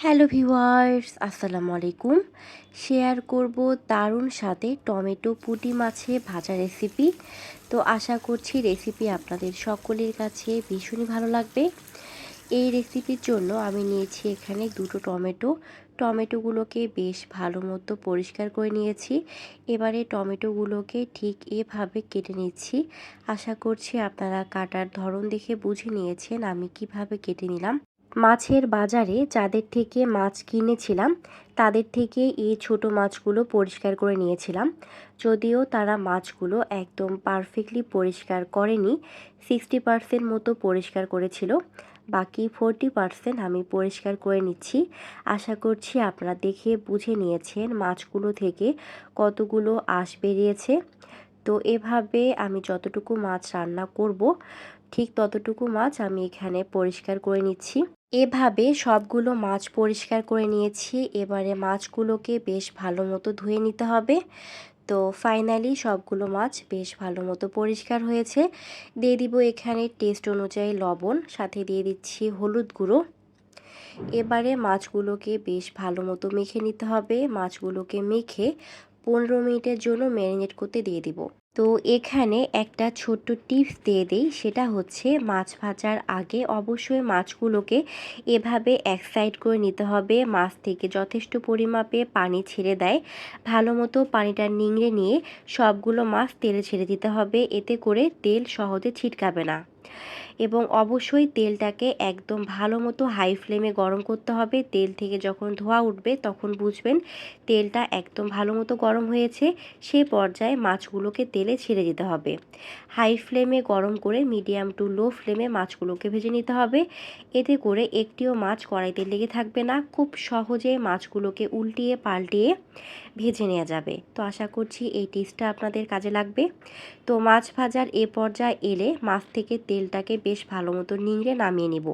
Hello viewers আসসালামু আলাইকুম। Share করব দারুণ সাথে টমেটো পুঁটি মাছে ভাজা রেসিপি তো আশা করছি রেসিপি আপনাদের সকলের কাছে ভীষণই ভালো লাগবে। এই রেসিপির জন্য আমি নিয়েছি এখানে দুটো টমেটো। টমেটোগুলোকে বেশ ভালো মতো পরিষ্কার করে নিয়েছি। এবারে টমেটোগুলোকে ঠিক এভাবে কেটে নিচ্ছি। আশা করছি আপনারা কাটার ধরন দেখে বুঝে নিয়েছেন আমি কীভাবে কেটে নিলাম। মাছের বাজারে যাদের থেকে মাছ কিনেছিলাম, তাদের থেকে এই ছোট মাছগুলো পরিষ্কার করে নিয়েছিলাম। যদিও তারা মাছগুলো একদম পারফেক্টলি পরিষ্কার করেনি সিক্সটি পারসেন্ট মতো পরিষ্কার করেছিল, বাকি ফোরটি পারসেন্ট আমি পরিষ্কার করে নিচ্ছি। আশা করছি আপনারা দেখে বুঝে নিয়েছেন মাছগুলো থেকে কতগুলো আঁশ বেরিয়েছে। তো এভাবে আমি যতটুকু মাছ রান্না করব, ঠিক ততটুকু মাছ আমি এখানে পরিষ্কার করে নিচ্ছি। এভাবে সবগুলো মাছ পরিষ্কার করে নিয়েছি। এবারে মাছগুলোকে বেশ ভালো মতো ধুয়ে নিতে হবে। তো ফাইনালি সবগুলো মাছ বেশ ভালো মতো পরিষ্কার হয়েছে। দিয়ে দিব এখানে টেস্ট অনুযায়ী লবণ, সাথে দিয়ে দিচ্ছি হলুদ গুঁড়ো। এবারে মাছগুলোকে বেশ ভালো মতো মেখে নিতে হবে। মাছগুলোকে মেখে পনেরো মিনিটের জন্য ম্যারিনেট করতে দিয়ে দিব। তো এখানে একটা ছোট্ট টিপস দিয়ে দিই, সেটা হচ্ছে মাছ ভাজার আগে অবশ্যই মাছগুলোকে এভাবে এক সাইড করে নিতে হবে। মাছ থেকে যথেষ্ট পরিমাপে পানি ছেড়ে দেয়। ভালো মতো পানিটা নিংড়ে নিয়ে সবগুলো মাছ তেলে ছেড়ে দিতে হবে। এতে করে তেল সহজে ছিটকাবে না। এবং অবশ্যই তেলটাকে একদম ভালো মতো হাই ফ্লেমে গরম করতে হবে। তেল থেকে যখন ধোয়া উঠবে তখন বুঝবেন তেলটা একদম ভালো মতো গরম হয়েছে। সে পর্যায়ে মাছগুলোকে তেলে ছেড়ে দিতে হবে। হাই ফ্লেমে গরম করে মিডিয়াম টু লো ফ্লেমে মাছগুলোকে ভেজে নিতে হবে। এতে করে একটিও মাছ কড়াইতে লেগে থাকবে না। খুব সহজে মাছগুলোকে উল্টিয়ে পাল্টিয়ে ভেজে নেওয়া যাবে। তো আশা করছি এই টিপসটা আপনাদের কাজে লাগবে। তো মাছ ভাজার এ পর্যায়ে এলে মাছ থেকে তেলটাকে বেশ ভালো মতো নিংড়ে নামিয়ে নিব।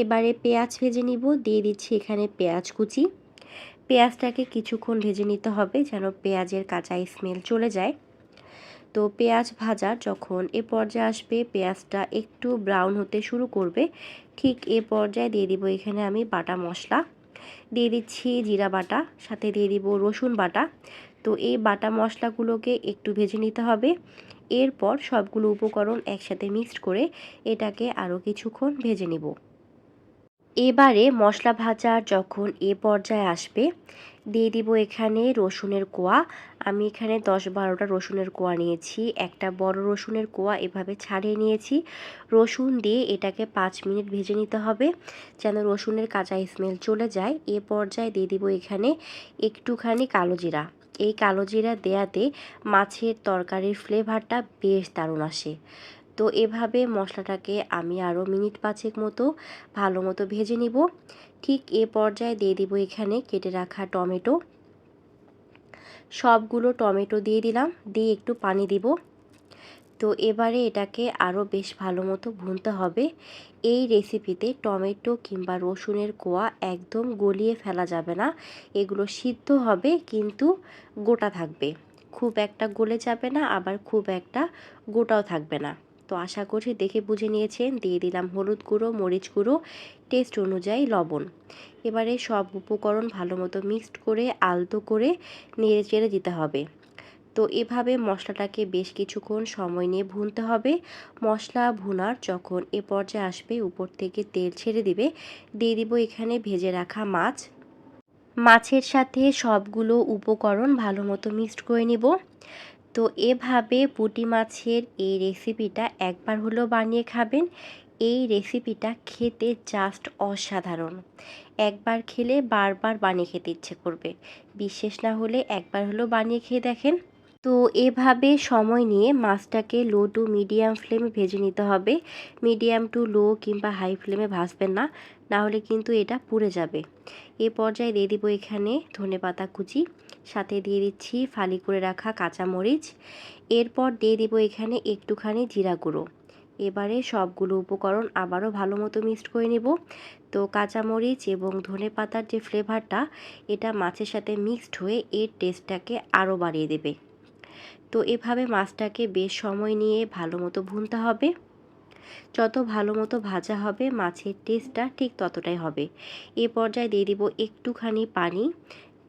এবারে পেঁয়াজ ভেজে নিব, দিয়ে দিচ্ছি এখানে পেঁয়াজ কুচি। পেঁয়াজটাকে কিছুক্ষণ ভেজে নিতে হবে যেন পেঁয়াজের কাঁচা স্মেল চলে যায়। তো পেঁয়াজ ভাজার যখন এ পর্যায়ে আসবে, পেঁয়াজটা একটু ব্রাউন হতে শুরু করবে, ঠিক এ পর্যায়ে দিয়ে দিব এখানে আমি বাটা মশলা। দিয়ে দিচ্ছি জিরা বাটা, সাথে দিয়ে দিব রসুন বাটা। তো এই বাটা মশলাগুলোকে একটু ভেজে নিতে হবে। এরপর সবগুলো উপকরণ একসাথে মিক্সড করে এটাকে আরও কিছুক্ষণ ভেজে নিব। এবারে মশলা ভাজার যখন এ পর্যায়ে আসবে, দিয়ে দিব এখানে রসুনের কোয়া। আমি এখানে দশ বারোটা রসুনের কোয়া নিয়েছি, একটা বড় রসুনের কোয়া এভাবে ছাড়িয়ে নিয়েছি। রসুন দিয়ে এটাকে পাঁচ মিনিট ভেজে নিতে হবে, যেন রসুনের কাঁচা স্মেল চলে যায়। এ পর্যায়ে দিয়ে দিব এখানে একটুখানি কালো জিরা। এই কালো জিরা দেয়াতে মাছের তরকারির ফ্লেভারটা বেশ দারুণ আসে। তো এভাবে মশলাটাকে আমি আরও মিনিট পাঁচেক মতো ভালো মতো ভেজে নিব। ঠিক এ পর্যায়ে দিয়ে দিব এখানে কেটে রাখা টমেটো। সবগুলো টমেটো দিয়ে দিলাম, দিয়ে একটু পানি দিব। তো এবারে এটাকে আরও বেশ ভালো মতো ভুনতে হবে। এই রেসিপিতে টমেটো কিংবা রসুনের কোয়া একদম গলিয়ে ফেলা যাবে না। এগুলো সিদ্ধ হবে কিন্তু গোটা থাকবে। খুব একটা গলে যাবে না, আবার খুব একটা গোটাও থাকবে না। তো আশা করছি দেখে বুঝে নিয়েছেন। দিয়ে দিলাম হলুদ গুঁড়ো, মরিচ গুঁড়ো টেস্ট অনুযায়ী লবণ। এবারে সব উপকরণ ভালো মতো মিক্সড করে, আলতো করে নেড়ে চেড়ে দিতে হবে। তো এভাবে মশলাটাকে বেশ কিছুক্ষণ সময় নিয়ে ভুনতে হবে। মশলা ভুনার যখন এ পর্যায়ে আসবে, উপর থেকে তেল ছেড়ে দিবে। দিয়ে দিব এখানে ভেজে রাখা মাছ। মাছের সাথে সবগুলো উপকরণ ভালো মতো মিক্সড করে নিব। তো এভাবে পুঁটি মাছের এই রেসিপিটা একবার হলেও বানিয়ে খাবেন। এই রেসিপিটা খেতে জাস্ট অসাধারণ। একবার খেলে বারবার বানিয়ে খেতে ইচ্ছে করবে। বিশেষ না হলে একবার হলেও বানিয়ে খেয়ে দেখেন। তো এভাবে সময় নিয়ে মাছটাকে লো টু মিডিয়াম ফ্লেমে ভেজে নিতে হবে। মিডিয়াম টু লো কিংবা হাই ফ্লেমে ভাজবেন না না হলে কিন্তু এটা পুড়ে যাবে। এ পর্যায়ে দিয়ে দিব এখানে ধনে পাতা কুচি, সাথে দিয়ে দিচ্ছি ফালি করে রাখা কাঁচামরিচ। এরপর দিয়ে দিব এখানে একটুখানি জিরা গুঁড়ো। এবারে সবগুলো উপকরণ আবারও ভালো মতো মিক্সড করে নেব। তো কাঁচামরিচ এবং ধনে পাতার যে ফ্লেভারটা, এটা মাছের সাথে মিক্সড হয়ে এর টেস্টটাকে আরও বাড়িয়ে দেবে। তো এভাবে মাছটাকে বেশ সময় নিয়ে ভালো মতো ভুনতে হবে। যত ভালো মতো ভাজা হবে, মাছের টেস্টটা ঠিক ততটাই হবে। এ পর্যায়ে দিয়ে দিব একটুখানি পানি।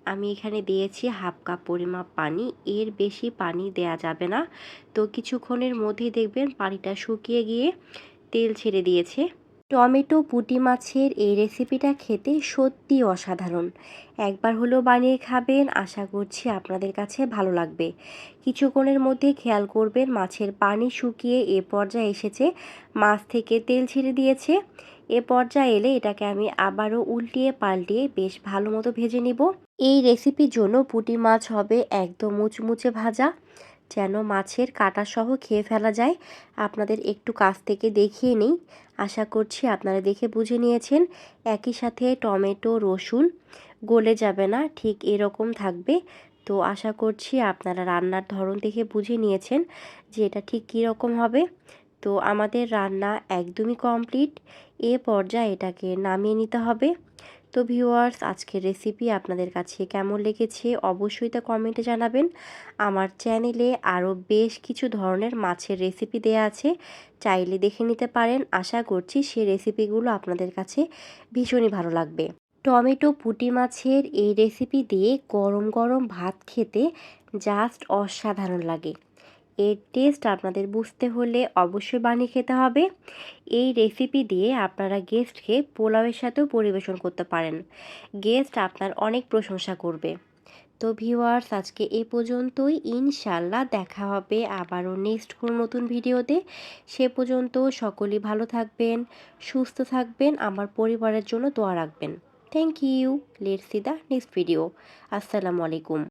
আমি এখানে দিয়েছি হাফ কাপ পরিমাপ পানি। এর বেশি পানি দেয়া যাবে না। তো কিছুক্ষণের মধ্যেই দেখবেন পানিটা শুকিয়ে গিয়ে তেল ছেড়ে দিয়েছে। টমেটো, পুঁটি মাছের এই রেসিপিটা খেতে সত্যি অসাধারণ। একবার হলেও বানিয়ে খাবেন, আশা করছি আপনাদের কাছে ভালো লাগবে। কিছুক্ষণের মধ্যে খেয়াল করবেন মাছের পানি শুকিয়ে এ পর্যায়ে এসেছে, মাছ থেকে তেল ছেড়ে দিয়েছে। এ পর্যায়ে এলে এটাকে আমি আবারও উল্টিয়ে পাল্টিয়ে বেশ ভালো মতো ভেজে নিব। এই রেসিপির জন্য পুঁটি মাছ হবে একদম মুচমুচে ভাজা। যেন মাছের কাটা সহ খেয়ে ফেলা যায়। আপনাদের একটু কাছ থেকে দেখিয়ে নিই। আশা করছি আপনারা দেখে বুঝে নিয়েছেন। একই সাথে টমেটো, রসুন গলে যাবে না, ঠিক এরকম থাকবে। তো আশা করছি আপনারা রান্নার ধরন দেখে বুঝে নিয়েছেন যে এটা ঠিক কীরকম হবে। তো আমাদের রান্না একদমই কমপ্লিট। এ পর্যায়ে এটাকে নামিয়ে নিতে হবে। তো ভিউয়ার্স, আজকের রেসিপি আপনাদের কাছে কেমন লেগেছে অবশ্যই তা কমেন্টে জানাবেন। আমার চ্যানেলে আরও বেশ কিছু ধরনের মাছের রেসিপি দেয়া আছে, চাইলে দেখে নিতে পারেন। আশা করছি সে রেসিপিগুলো আপনাদের কাছে ভীষণই ভালো লাগবে। টমেটো পুঁটি মাছের এই রেসিপি দিয়ে গরম গরম ভাত খেতে জাস্ট অসাধারণ লাগে। এর টেস্ট আপনাদের বুঝতে হলে অবশ্যই বানিয়ে খেতে হবে। এই রেসিপি দিয়ে আপনারা গেস্টকে পোলাওয়ের সাথেও পরিবেশন করতে পারেন। গেস্ট আপনার অনেক প্রশংসা করবে। তো ভিউয়ার্স আজকে এ পর্যন্তই। ইনশাল্লাহ দেখা হবে আবারও নেক্সট কোনো নতুন ভিডিওতে। সে পর্যন্ত সকলেই ভালো থাকবেন, সুস্থ থাকবেন, আমার পরিবারের জন্য দোয়া রাখবেন। Thank you let's see the next video আসসালামু আলাইকুম